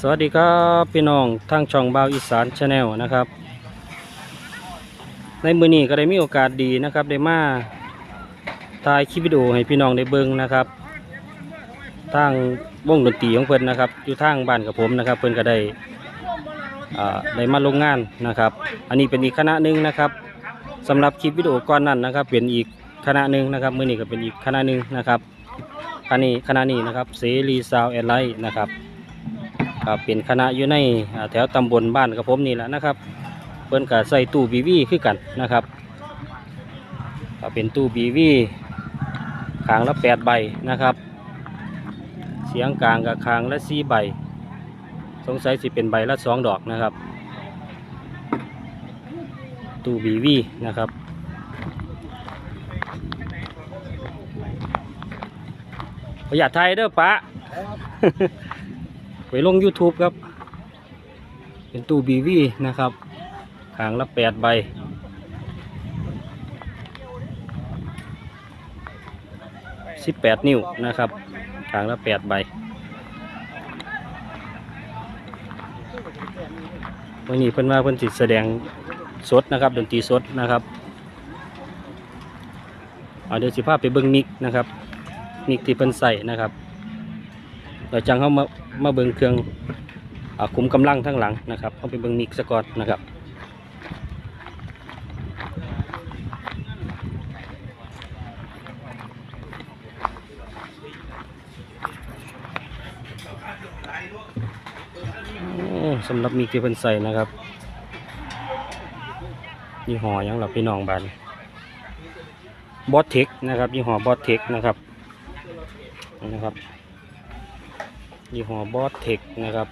สวัสดีครับพี่น้องทางช่องบาวอีสานชาแนลนะครับ ในมือนี้ก็ได้มีโอกาสดีนะครับได้มาถ่ายคลิปวิดีโอให้พี่น้องได้เบิ่งนะครับทางวงดนตรีของเพิ่นนะครับ อยู่ทางบ้านกับผมนะครับ เพิ่นก็ได้ได้มาลงงานนะครับ อันนี้เป็นอีกคณะหนึ่งนะครับสำหรับคลิปวิดีโอก่อนนั้นนะครับ เป็นอีกคณะหนึ่งนะครับมือนี้ก็เป็นอีกคณะหนึ่งนะครับคณะนี้คณะนี้นะครับเสรีซาวแอนไลท์นะครับ ครับเป็นคณะอยู่ในแถวตำบลบ้านกับผมนี่แหละนะครับเพิ่นก็ใส่ตู้บีวีคือกันนะครับก็เป็นตู้บีวีขางละแปดใบนะครับ เสียงกลางกับคางละสี่ใบ สงสัยสิเป็นใบละสองดอกนะครับ ตู้บีวีนะครับประหยัดไทยเด้อปะ ไปลง YouTube ครับ เป็นตู้บีวีนะครับขางละแปดใบสิบแปดนิ้วนะครับขางละแปดใบวันนี้เพิ่นมาเพิ่นสิแสดงสดนะครับดนตรีสดนะครับเอาเดี๋ยวสิพาพไปเบิ่งมิกนะครับมิกที่เพิ่นใส่นะครับ เราจังเข้ามามาเบิงเครื่องอคุมกำลังทั้งหลังนะครับเข้าไปเบิงมิกสกอตนะครับสำหรับมิกที่เพิ่นใส่นะครับยี่ห้อยังหรอพี่น้องบานบอสเทคนะครับยี่ห้อบอสเทคนะครับนะครับ ยี่ห้อบอสเทคนะครับ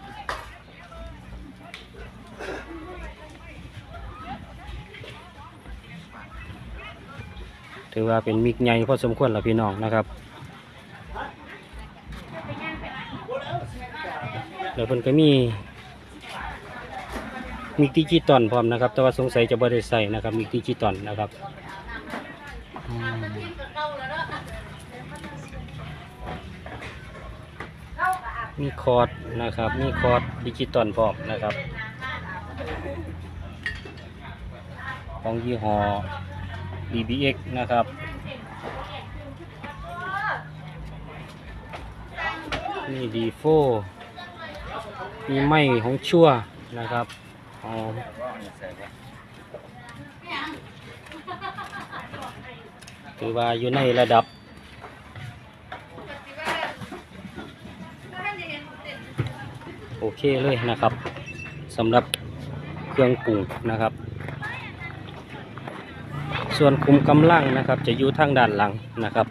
ถือว่าเป็นมิกใหญ่พอสมควรแล้วพี่น้องนะครับแล้วเพิ่นก็มีมิกดิจิตอลพร้อมนะครับ แต่ว่าสงสัยจะบ่ได้ใส่นะครับมิกดิจิตอลนะครับ มีคอร์ดนะครับ มีคอร์ดดิจิตอลพร้อมนะครับ ของยี่ห้อ BBX นะครับ มีดีโฟมีไม้ของชั่วนะครับอ๋อถือว่าอยู่ในระดับ โอเคเลยนะครับสำหรับเครื่องปรุงนะครับ ส่วนคุมกำลังนะครับ จะอยู่ทางด้านหลังนะครับ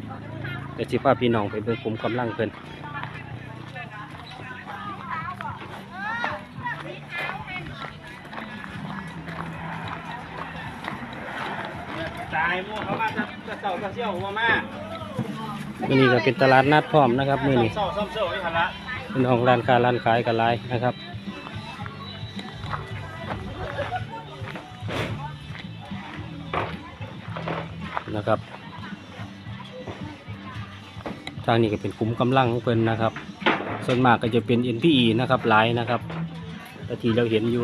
เดี๋ยวสิพาพี่น้องไปเบิ่งคุมกำลังเพิ่นตายมั่วเขามาจะเสาจะเชี่ยวหัวมา มื่อนี้ก็เป็นตลาดนัดพร้อมนะครับมื่อนี้เศร้าซ้ำเศร้าไอ้หันละ เป็นของร้านค้าร้านขายกันหลายนะครับนะครับ ทางนี้ก็เป็นคุ้มกำลังของเพิ่นนะครับ ส่วนมากก็จะเป็น NPE นะครับหลายนะครับต่ที่เราเห็นอยู่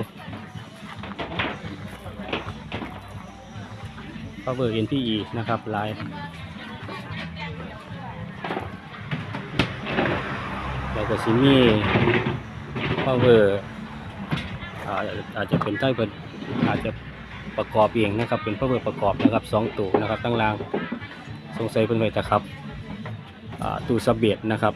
power NPE นะครับหลาย แล้วก็สิมี power อ่าอาจจะเป็นใต้เพิ่นอาจจะประกอบเองนะครับ เป็น power ประกอบนะครับสองตัวนะครับตั้งล่างสงสัยเพิ่นไว้แต่ครับตู้ซับเบียดนะครับ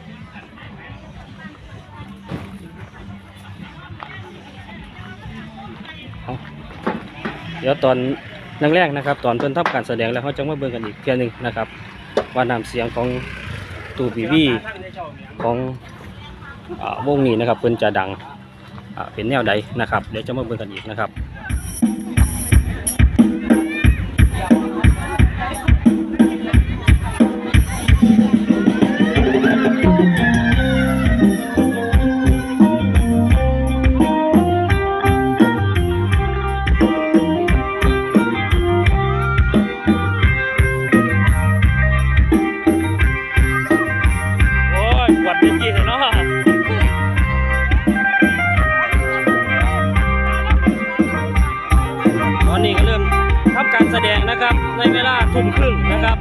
เดี๋ยวตอนแรกๆนะครับ ตอนเพิ่นทำการแสดงแล้วเขาจะมาเบิ่งกันอีกเพียงหนึ่งนะครับ ว่าน้ำเสียงของตู้บีวีของ วงนี้นะครับเพิ่นจะดังเป็นแนวใดนะครับเดี๋ยวจะมาเบิ่งกันอีกนะครับ แสดงนะครับในเวลาทุ่มครึ่งนะครับ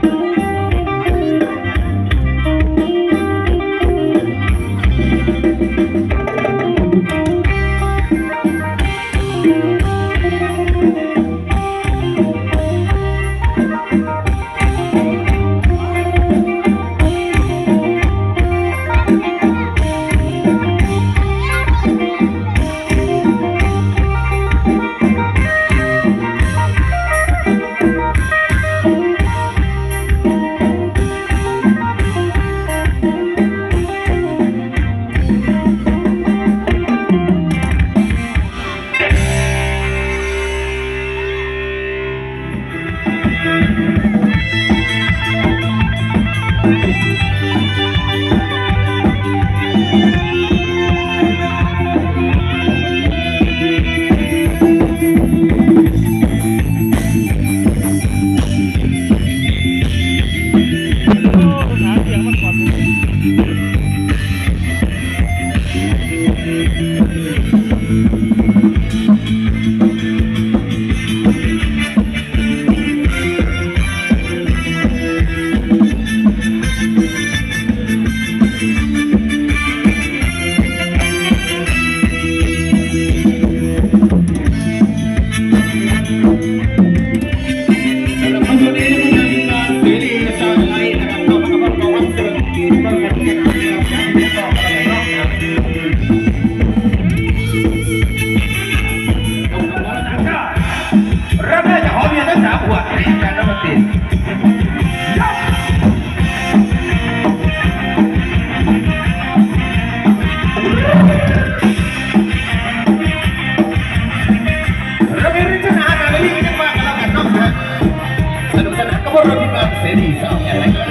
What are you about to say to yourself?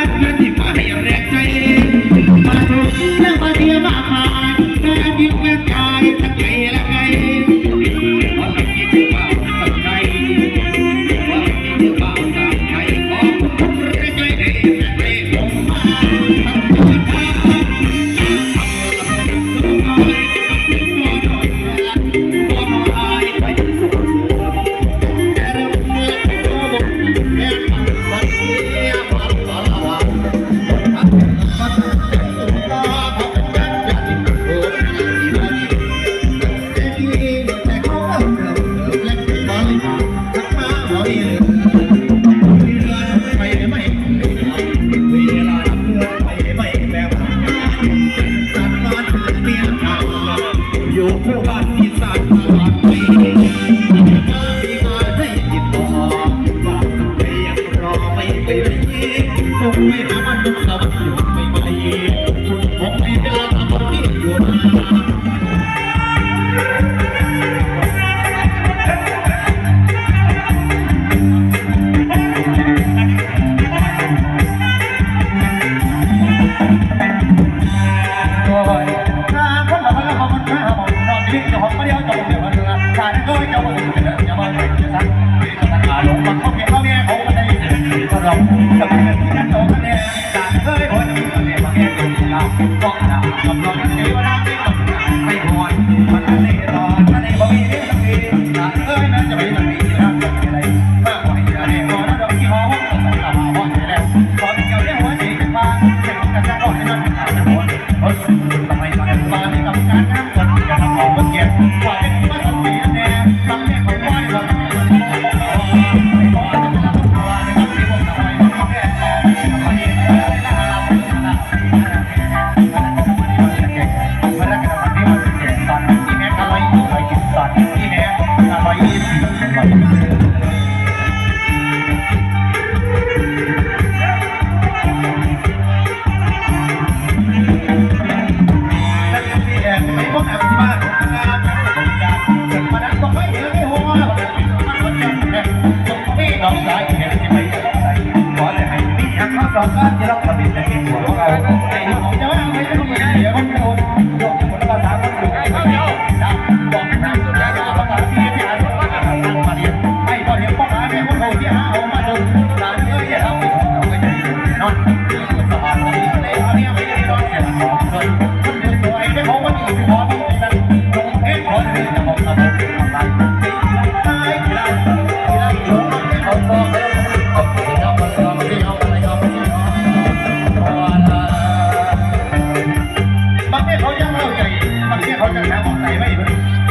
ไม่หามันต้อง ต้ ใส่ไม่